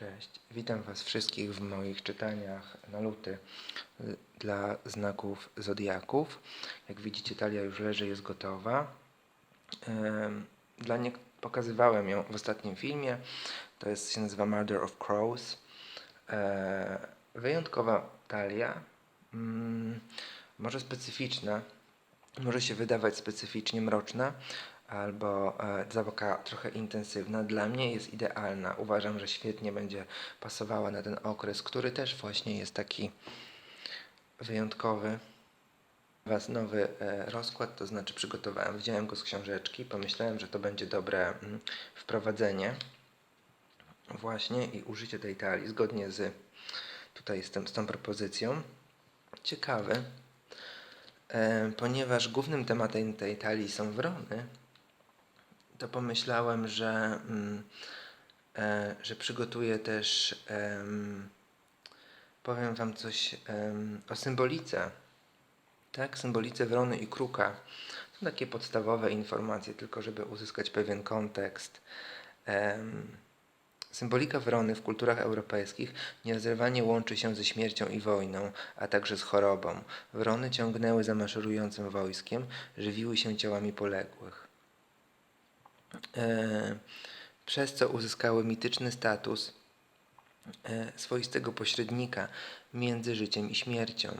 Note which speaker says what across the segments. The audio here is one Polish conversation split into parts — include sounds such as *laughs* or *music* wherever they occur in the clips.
Speaker 1: Cześć, witam Was wszystkich w moich czytaniach na luty y, dla znaków zodiaków. Jak widzicie, talia już leży, jest gotowa. Dla nie pokazywałem ją w ostatnim filmie. To jest, się nazywa Murder of Crows. E, Wyjątkowa talia, mm, może specyficzna, może się wydawać specyficznie mroczna albo e, zawoka trochę intensywna. Dla mnie jest idealna. Uważam, że świetnie będzie pasowała na ten okres, który też właśnie jest taki wyjątkowy. Was nowy e, rozkład, to znaczy przygotowałem, wziąłem go z książeczki, pomyślałem, że to będzie dobre mm, wprowadzenie właśnie i użycie tej talii zgodnie z tutaj tym, z tą propozycją. Ciekawy, e, ponieważ głównym tematem tej talii są wrony, to pomyślałem, że, mm, e, że przygotuję też, em, powiem Wam coś o symbolice. Tak, symbolice wrony i kruka. Są takie podstawowe informacje, tylko żeby uzyskać pewien kontekst. Symbolika wrony w kulturach europejskich nierozerwanie łączy się ze śmiercią i wojną, a także z chorobą. Wrony ciągnęły za maszerującym wojskiem, żywiły się ciałami poległych. E, przez co uzyskały mityczny status e, swoistego pośrednika między życiem i śmiercią.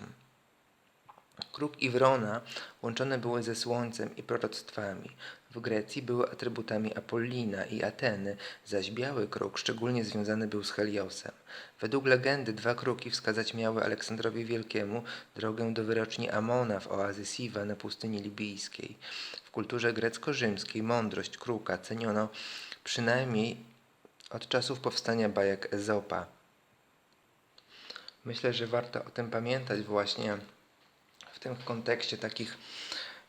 Speaker 1: Kruk i wrona łączone były ze słońcem i proroctwami. W Grecji były atrybutami Apollina i Ateny, zaś biały kruk szczególnie związany był z Heliosem. Według legendy dwa kruki wskazać miały Aleksandrowi Wielkiemu drogę do wyroczni Amona w oazy Siwa na pustyni libijskiej. W kulturze grecko-rzymskiej mądrość kruka ceniono przynajmniej od czasów powstania bajek Ezopa. Myślę, że warto o tym pamiętać właśnie w tym kontekście takich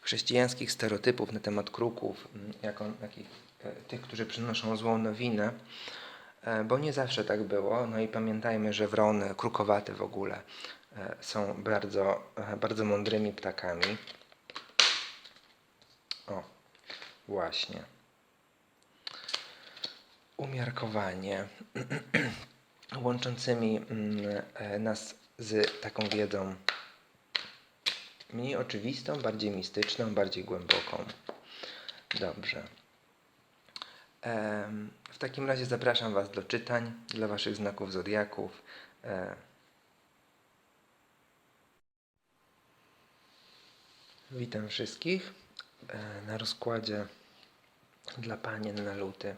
Speaker 1: chrześcijańskich stereotypów na temat kruków, mm, jako, jakich, e, tych, którzy przynoszą złą nowinę, e, bo nie zawsze tak było. No i pamiętajmy, że wrony, krukowate w ogóle, e, są bardzo, bardzo mądrymi ptakami. O, właśnie. Umiarkowanie *clears throat* łączącymi mm, e, nas z taką wiedzą mniej oczywistą, bardziej mistyczną, bardziej głęboką. Dobrze. W takim razie zapraszam Was do czytań dla Waszych znaków zodiaków. E, Witam wszystkich e, na rozkładzie dla Panien na luty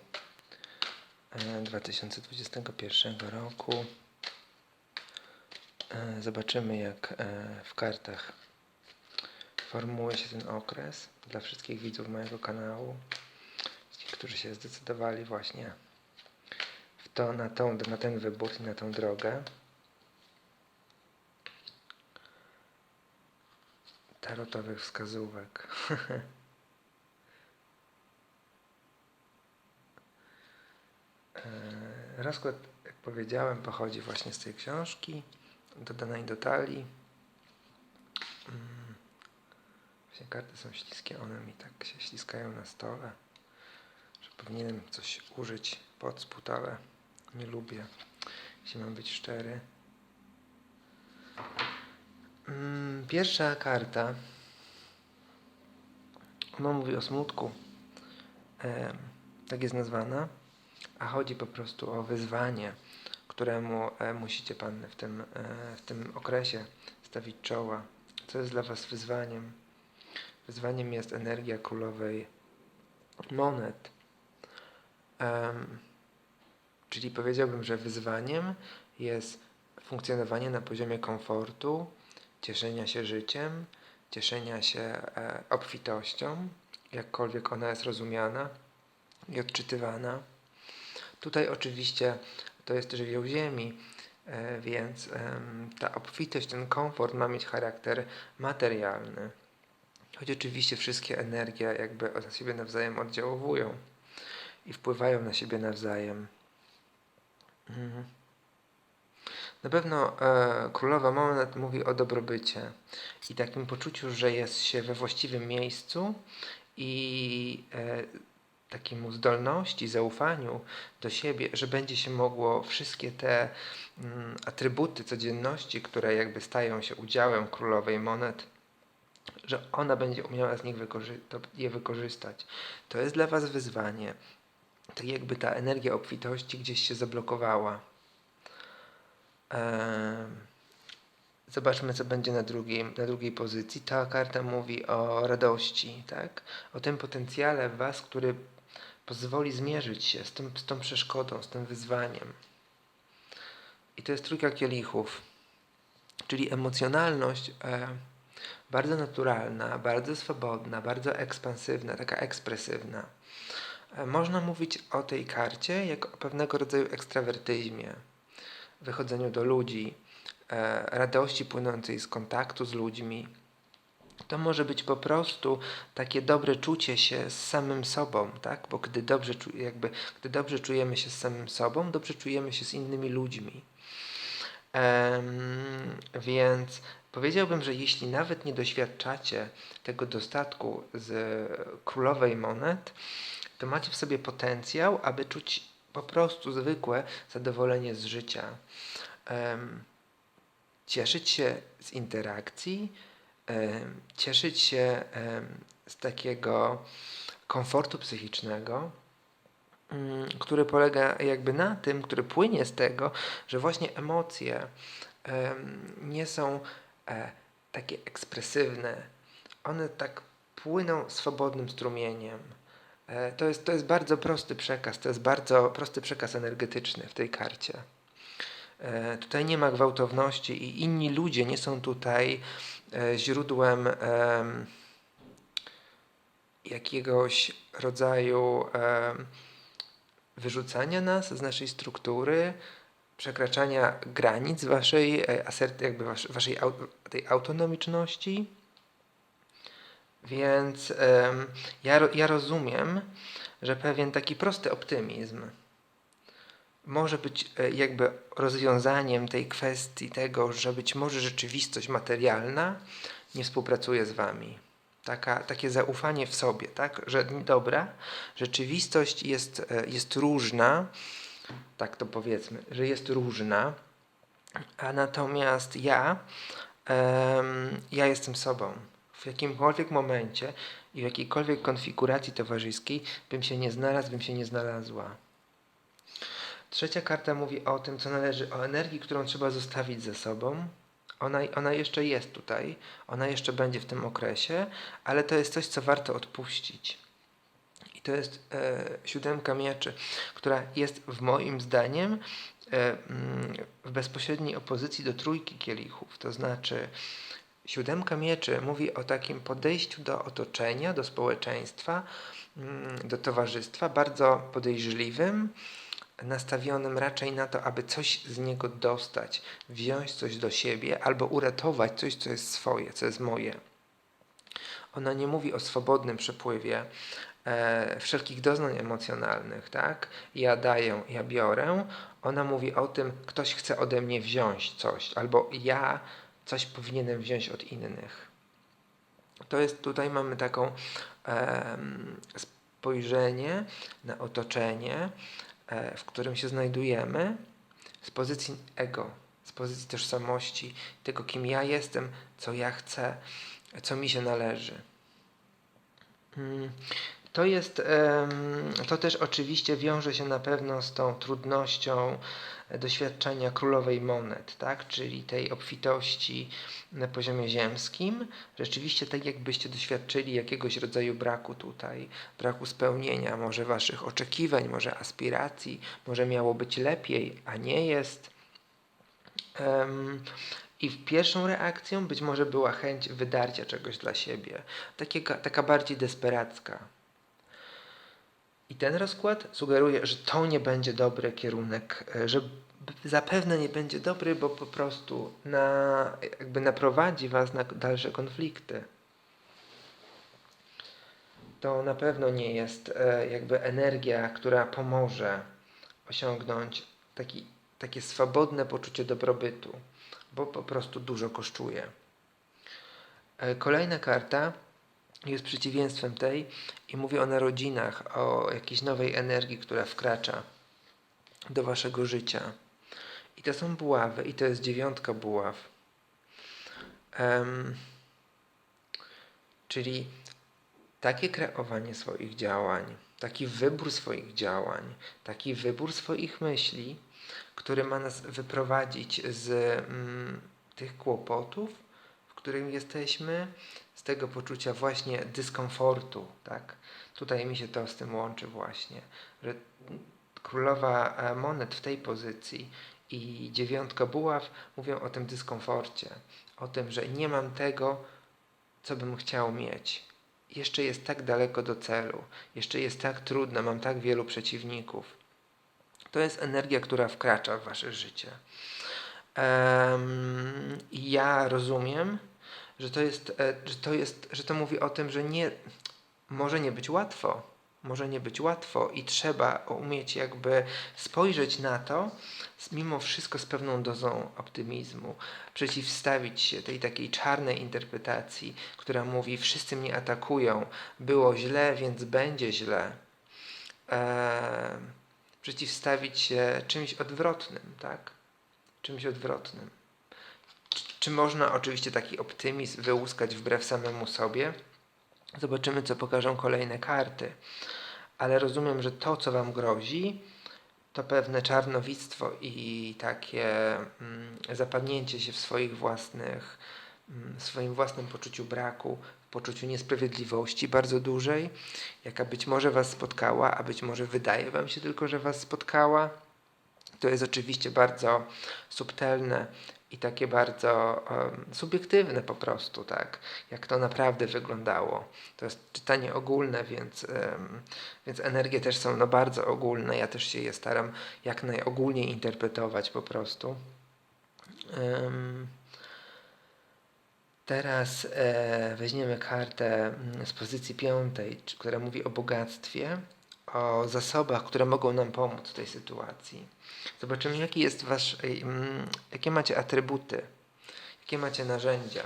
Speaker 1: e, 2021 roku. E, Zobaczymy, jak e, w kartach formułuje się ten okres dla wszystkich widzów mojego kanału, ci, którzy się zdecydowali właśnie w to, na, tą, na ten wybór i na tą drogę. Tarotowych wskazówek. *laughs* Rozkład, jak powiedziałem, pochodzi właśnie z tej książki, dodanej do talii. Mm. Właśnie karty są śliskie, one mi tak się śliskają na stole, że powinienem coś użyć pod spód, ale nie lubię, jeśli mam być szczery. Mm, Pierwsza karta, ona mówi o smutku, Em, tak jest nazwana, a chodzi po prostu o wyzwanie, któremu e, musicie Pan w tym, e, w tym okresie stawić czoła. Co jest dla Was wyzwaniem? Wyzwaniem jest energia królowej monet. Em, czyli powiedziałbym, że wyzwaniem jest funkcjonowanie na poziomie komfortu, cieszenia się życiem, cieszenia się e, obfitością, jakkolwiek ona jest rozumiana i odczytywana. Tutaj oczywiście to jest żywioł ziemi, e, więc ta obfitość, ten komfort ma mieć charakter materialny. Choć oczywiście wszystkie energie jakby na siebie nawzajem oddziałowują i wpływają na siebie nawzajem. Mhm. Na pewno e, królowa monet mówi o dobrobycie i takim poczuciu, że jest się we właściwym miejscu i e, takiemu zdolności, zaufaniu do siebie, że będzie się mogło wszystkie te mm, atrybuty codzienności, które jakby stają się udziałem królowej monet, że ona będzie umiała z nich wykorzy- je wykorzystać. To jest dla Was wyzwanie. Tak jakby ta energia obfitości gdzieś się zablokowała. Zobaczmy, co będzie na, drugim, na drugiej pozycji. Ta karta mówi o radości, tak? O tym potencjale w Was, który pozwoli zmierzyć się z, tym, z tą przeszkodą, z tym wyzwaniem. I to jest trójka kielichów, czyli emocjonalność e, bardzo naturalna, bardzo swobodna, bardzo ekspansywna, taka ekspresywna. E, można mówić o tej karcie jako o pewnego rodzaju ekstrawertyzmie, wychodzeniu do ludzi, e, radości płynącej z kontaktu z ludźmi. To może być po prostu takie dobre czucie się z samym sobą, tak? Bo gdy dobrze, jakby, gdy dobrze czujemy się z samym sobą, dobrze czujemy się z innymi ludźmi. Em, więc powiedziałbym, że jeśli nawet nie doświadczacie tego dostatku z królowej monet, to macie w sobie potencjał, aby czuć po prostu zwykłe zadowolenie z życia. Em, cieszyć się z interakcji, cieszyć się z takiego komfortu psychicznego, mm, który polega jakby na tym, który płynie z tego, że właśnie emocje em, nie są e, takie ekspresywne. One tak płyną swobodnym strumieniem. E, to, jest, to jest bardzo prosty przekaz, to jest bardzo prosty przekaz energetyczny w tej karcie. E, tutaj nie ma gwałtowności i inni ludzie nie są tutaj e, źródłem em, jakiegoś rodzaju wyrzucania nas z naszej struktury, przekraczania granic waszej, e, jakby wasz, waszej tej autonomiczności. Więc ja, ja rozumiem, że pewien taki prosty optymizm może być e, jakby rozwiązaniem tej kwestii tego, że być może rzeczywistość materialna nie współpracuje z wami. Taka, takie zaufanie w sobie, tak? Że dobra, rzeczywistość jest, e, jest różna, tak to powiedzmy, że jest różna, a natomiast ja, em, ja jestem sobą. W jakimkolwiek momencie i w jakiejkolwiek konfiguracji towarzyskiej bym się nie znalazł, bym się nie znalazła. Trzecia karta mówi o tym, co należy, o energii, którą trzeba zostawić ze sobą. Ona, ona jeszcze jest tutaj, ona jeszcze będzie w tym okresie, ale to jest coś, co warto odpuścić. I to jest e, siódemka mieczy, która jest w moim zdaniem e, mm, w bezpośredniej opozycji do trójki kielichów. To znaczy, siódemka mieczy mówi o takim podejściu do otoczenia, do społeczeństwa, mm, do towarzystwa, bardzo podejrzliwym, nastawionym raczej na to, aby coś z niego dostać, wziąć coś do siebie albo uratować coś, co jest swoje, co jest moje. Ona nie mówi o swobodnym przepływie e, wszelkich doznań emocjonalnych, tak? Ja daję, ja biorę. Ona mówi o tym, ktoś chce ode mnie wziąć coś, albo ja coś powinienem wziąć od innych. To jest, tutaj mamy taką em, spojrzenie na otoczenie, e, w którym się znajdujemy, z pozycji ego, z pozycji tożsamości, tego kim ja jestem, co ja chcę, co mi się należy. Mm, To jest, to też oczywiście wiąże się na pewno z tą trudnością e, doświadczenia królowej monet, tak? czyli tej obfitości na poziomie ziemskim. Rzeczywiście tak jakbyście doświadczyli jakiegoś rodzaju braku tutaj, braku spełnienia, może waszych oczekiwań, może aspiracji, może miało być lepiej, a nie jest. Em, I pierwszą reakcją być może była chęć wydarcia czegoś dla siebie, Takiego, taka bardziej desperacka. I ten rozkład sugeruje, że to nie będzie dobry kierunek, e, że zapewne nie będzie dobry, bo po prostu na, jakby naprowadzi was na dalsze konflikty. To na pewno nie jest e, jakby energia, która pomoże osiągnąć taki, takie swobodne poczucie dobrobytu, bo po prostu dużo kosztuje. E, Kolejna karta jest przeciwieństwem tej i mówi o narodzinach, o jakiejś nowej energii, która wkracza do waszego życia. I to są buławy, i to jest dziewiątka buław. Em, czyli takie kreowanie swoich działań, taki wybór swoich działań, taki wybór swoich myśli, który ma nas wyprowadzić z mm, tych kłopotów, w którym jesteśmy, z tego poczucia właśnie dyskomfortu, tak? Tutaj mi się to z tym łączy właśnie, że królowa e, monet w tej pozycji i dziewiątka buław mówią o tym dyskomforcie, o tym, że nie mam tego, co bym chciał mieć. Jeszcze jest tak daleko do celu, jeszcze jest tak trudno, mam tak wielu przeciwników. To jest energia, która wkracza w wasze życie. Um, ja rozumiem, że to jest, e, że to jest, że to mówi o tym, że nie, może nie być łatwo, może nie być łatwo i trzeba umieć jakby spojrzeć na to mimo wszystko z pewną dozą optymizmu, przeciwstawić się tej takiej czarnej interpretacji, która mówi wszyscy mnie atakują, było źle, więc będzie źle. Eee, przeciwstawić się czymś odwrotnym, tak? Czymś odwrotnym. Czy, można oczywiście taki optymizm wyłuskać wbrew samemu sobie? Zobaczymy, co pokażą kolejne karty. Ale rozumiem, że to, co Wam grozi, to pewne czarnowictwo i takie mm, zapadnięcie się w swoich własnych, mm, swoim własnym poczuciu braku, poczuciu niesprawiedliwości bardzo dużej, jaka być może Was spotkała, a być może wydaje Wam się tylko, że Was spotkała. To jest oczywiście bardzo subtelne i takie bardzo um, subiektywne po prostu, tak, jak to naprawdę wyglądało. To jest czytanie ogólne, więc, um, więc energie też są no, bardzo ogólne. Ja też się je staram jak najogólniej interpretować po prostu. Um, teraz e, weźmiemy kartę mm, z pozycji piątej, która mówi o bogactwie o zasobach, które mogą nam pomóc w tej sytuacji. Zobaczymy, jaki jest wasz, mm, jakie macie atrybuty, jakie macie narzędzia,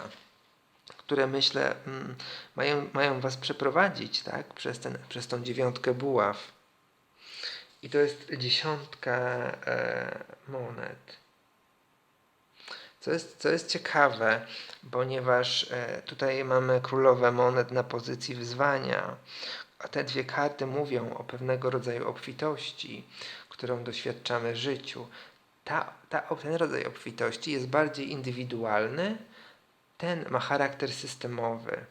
Speaker 1: które myślę mm, mają, mają was przeprowadzić tak, przez, ten, przez tą dziewiątkę buław. I to jest dziesiątka e, monet. Co jest, co jest ciekawe, ponieważ e, tutaj mamy królowe monet na pozycji wyzwania, a te dwie karty mówią o pewnego rodzaju obfitości, którą doświadczamy w życiu. Ta, ta, ten rodzaj obfitości jest bardziej indywidualny, ten ma charakter systemowy.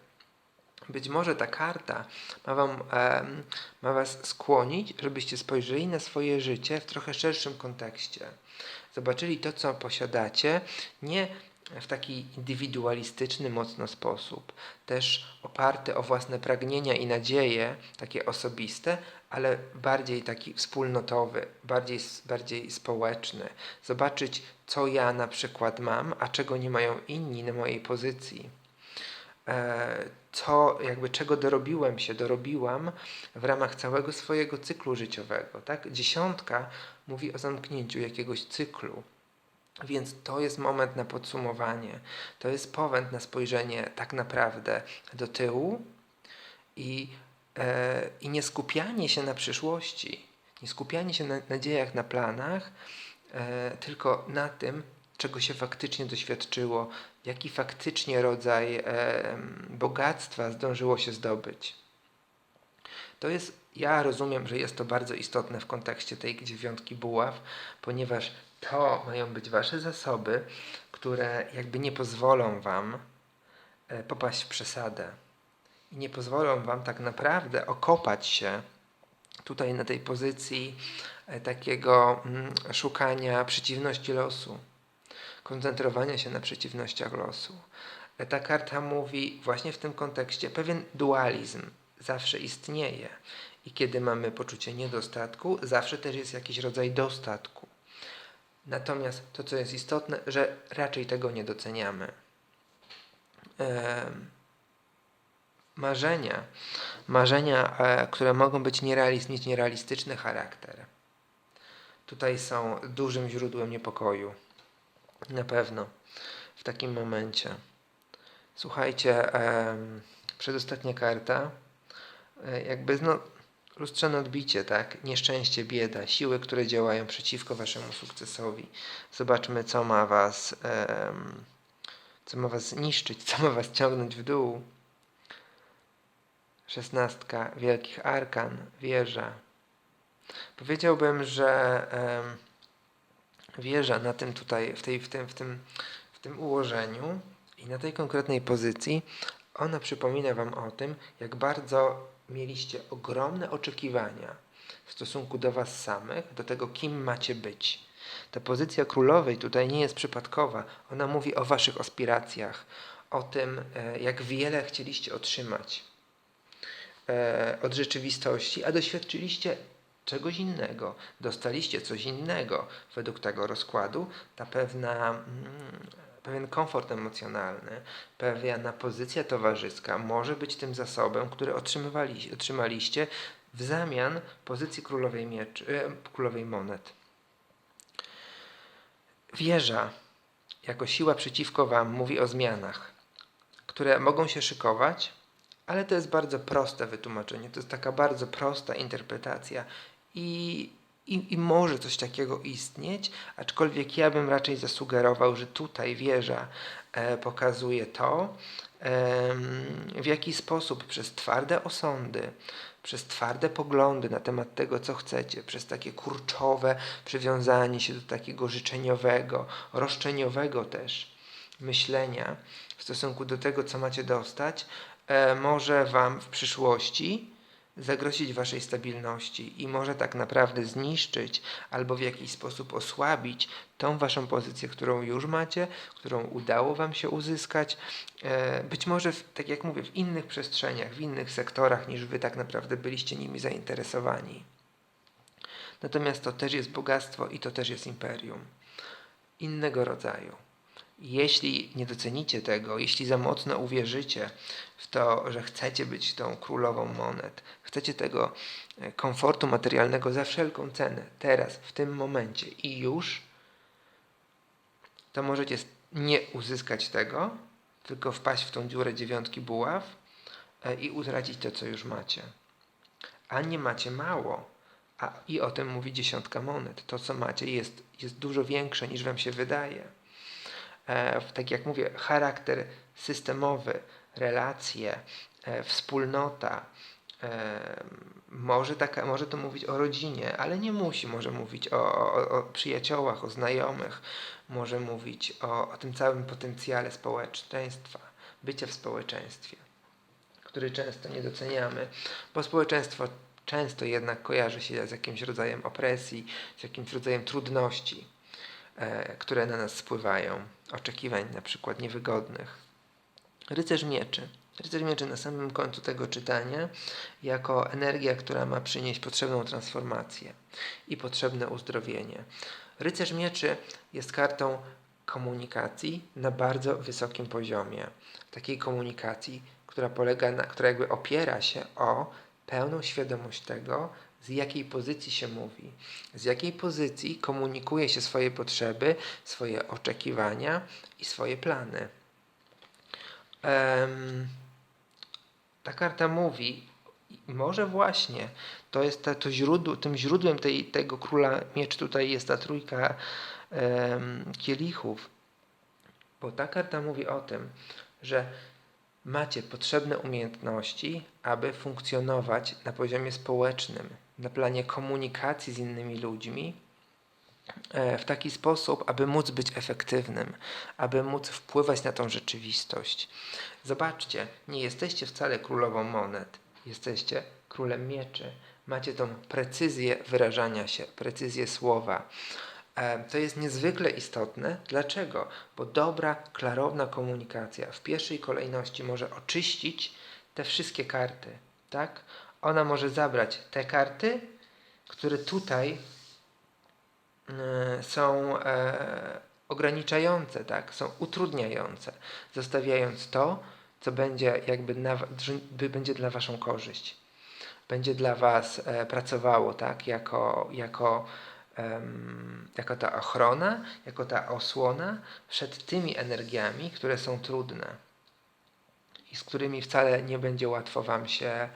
Speaker 1: Być może ta karta ma, wam, e, ma Was skłonić, żebyście spojrzeli na swoje życie w trochę szerszym kontekście. Zobaczyli to, co posiadacie, nie w taki indywidualistyczny mocno sposób, też oparty o własne pragnienia i nadzieje, takie osobiste, ale bardziej taki wspólnotowy, bardziej, bardziej społeczny. Zobaczyć, co ja na przykład mam, a czego nie mają inni na mojej pozycji. E, co, jakby czego dorobiłem się, dorobiłam w ramach całego swojego cyklu życiowego. Tak? Dziesiątka mówi o zamknięciu jakiegoś cyklu więc to jest moment na podsumowanie. To jest powęd na spojrzenie tak naprawdę do tyłu i, e, i nie skupianie się na przyszłości, nie skupianie się na nadziejach, na planach, e, tylko na tym, czego się faktycznie doświadczyło, jaki faktycznie rodzaj e, bogactwa zdążyło się zdobyć. To jest, ja rozumiem, że jest to bardzo istotne w kontekście tej dziewiątki buław, ponieważ to mają być wasze zasoby, które jakby nie pozwolą wam e, popaść w przesadę. I nie pozwolą wam tak naprawdę okopać się tutaj na tej pozycji e, takiego mm, szukania przeciwności losu, koncentrowania się na przeciwnościach losu. E, ta karta mówi właśnie w tym kontekście pewien dualizm zawsze istnieje. I kiedy mamy poczucie niedostatku, zawsze też jest jakiś rodzaj dostatku. Natomiast to, co jest istotne, że raczej tego nie doceniamy. marzenia, marzenia, e, które mogą być nierealist, mieć nierealistyczny charakter. Tutaj są dużym źródłem niepokoju. Na pewno w takim momencie. Słuchajcie, przedostatnia karta, e, jakby no, lustrzane odbicie, tak? Nieszczęście, bieda, siły, które działają przeciwko waszemu sukcesowi. Zobaczmy, co ma was, em, co ma was niszczyć, co ma was ciągnąć w dół. Szesnastka wielkich arkan, wieża. Powiedziałbym, że em, wieża na tym tutaj, w, tej, w, tym, w, tym, w tym ułożeniu i na tej konkretnej pozycji, ona przypomina Wam o tym, jak bardzo mieliście ogromne oczekiwania w stosunku do Was samych, do tego, kim macie być. Ta pozycja królowej tutaj nie jest przypadkowa. Ona mówi o Waszych aspiracjach, o tym, e, jak wiele chcieliście otrzymać e, od rzeczywistości, a doświadczyliście czegoś innego, dostaliście coś innego według tego rozkładu, ta pewna, mm, pewien komfort emocjonalny, pewna pozycja towarzyska może być tym zasobem, który otrzymywali, otrzymaliście w zamian pozycji królowej, mieczy, e, królowej monet. Wieża jako siła przeciwko Wam mówi o zmianach, które mogą się szykować, ale to jest bardzo proste wytłumaczenie, to jest taka bardzo prosta interpretacja i, i, i może coś takiego istnieć, aczkolwiek ja bym raczej zasugerował, że tutaj wieża e, pokazuje to, e, w jaki sposób przez twarde osądy, przez twarde poglądy na temat tego, co chcecie, przez takie kurczowe przywiązanie się do takiego życzeniowego, roszczeniowego też myślenia w stosunku do tego, co macie dostać, e, może Wam w przyszłości zagrozić Waszej stabilności i może tak naprawdę zniszczyć albo w jakiś sposób osłabić tą Waszą pozycję, którą już macie, którą udało Wam się uzyskać. E, być może, tak jak mówię, w innych przestrzeniach, w innych sektorach niż Wy tak naprawdę byliście nimi zainteresowani. Natomiast to też jest bogactwo i to też jest imperium. Innego rodzaju. Jeśli nie docenicie tego, jeśli za mocno uwierzycie w to, że chcecie być tą królową monet, chcecie tego e, komfortu materialnego za wszelką cenę, teraz, w tym momencie i już, to możecie nie uzyskać tego, tylko wpaść w tą dziurę dziewiątki buław e, i utracić to, co już macie. A nie macie mało. A i o tym mówi dziesiątka monet. To, co macie, jest, jest dużo większe niż wam się wydaje. E, tak jak mówię, charakter systemowy, relacje, e, wspólnota. E, może, taka, może to mówić o rodzinie, ale nie musi. Może mówić o, o, o przyjaciołach, o znajomych, może mówić o, o tym całym potencjale społeczeństwa, bycia w społeczeństwie, który często nie doceniamy, bo społeczeństwo często jednak kojarzy się z jakimś rodzajem opresji, z jakimś rodzajem trudności, e, które na nas spływają, oczekiwań na przykład niewygodnych. Rycerz mieczy. Rycerz mieczy na samym końcu tego czytania jako energia, która ma przynieść potrzebną transformację i potrzebne uzdrowienie. Rycerz mieczy jest kartą komunikacji na bardzo wysokim poziomie. Takiej komunikacji, która polega na, która jakby opiera się o pełną świadomość tego, z jakiej pozycji się mówi, z jakiej pozycji komunikuje się swoje potrzeby, swoje oczekiwania i swoje plany. Um, ta karta mówi, może właśnie to jest to, źródło, tym źródłem tej, tego króla miecz tutaj jest ta trójka um, kielichów, bo ta karta mówi o tym, że macie potrzebne umiejętności, aby funkcjonować na poziomie społecznym, na planie komunikacji z innymi ludźmi, e, w taki sposób, aby móc być efektywnym, aby móc wpływać na tą rzeczywistość. Zobaczcie, nie jesteście wcale królową monet, jesteście królem mieczy. Macie tą precyzję wyrażania się, precyzję słowa. E, to jest niezwykle istotne. Dlaczego? Bo dobra, klarowna komunikacja w pierwszej kolejności może oczyścić te wszystkie karty. Tak? Ona może zabrać te karty, które tutaj e, są e, ograniczające, tak? są utrudniające, zostawiając to, co będzie jakby na, będzie dla waszą korzyść. Będzie dla was pracowało tak? jako, jako jako ta ochrona, jako ta osłona przed tymi energiami, które są trudne. i z którymi wcale nie będzie łatwo Wam się.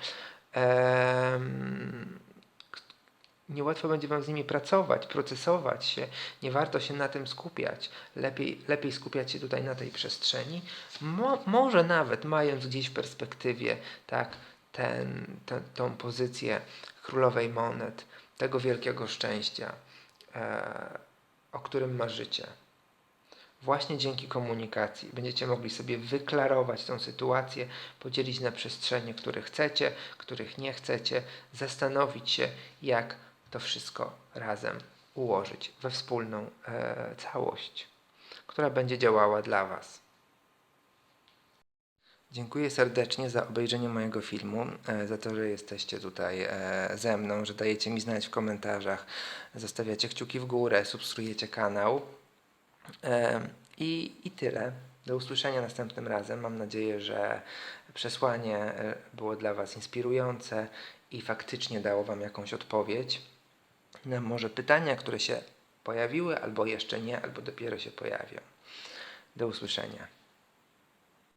Speaker 1: Niełatwo będzie Wam z nimi pracować, procesować się. Nie warto się na tym skupiać. Lepiej, lepiej skupiać się tutaj na tej przestrzeni. Mo, może nawet mając gdzieś w perspektywie tak, ten, tą pozycję królowej monet, tego wielkiego szczęścia, e, o którym marzycie. Właśnie dzięki komunikacji będziecie mogli sobie wyklarować tą sytuację, podzielić na przestrzenie, które chcecie, których nie chcecie, zastanowić się, jak to wszystko razem ułożyć we wspólną e, całość, która będzie działała dla Was. Dziękuję serdecznie za obejrzenie mojego filmu, e, za to, że jesteście tutaj e, ze mną, że dajecie mi znać w komentarzach, zostawiacie kciuki w górę, subskrybujecie kanał. I, I tyle. Do usłyszenia następnym razem. Mam nadzieję, że przesłanie e, było dla Was inspirujące i faktycznie dało Wam jakąś odpowiedź na może pytania, które się pojawiły, albo jeszcze nie, albo dopiero się pojawią. Do usłyszenia.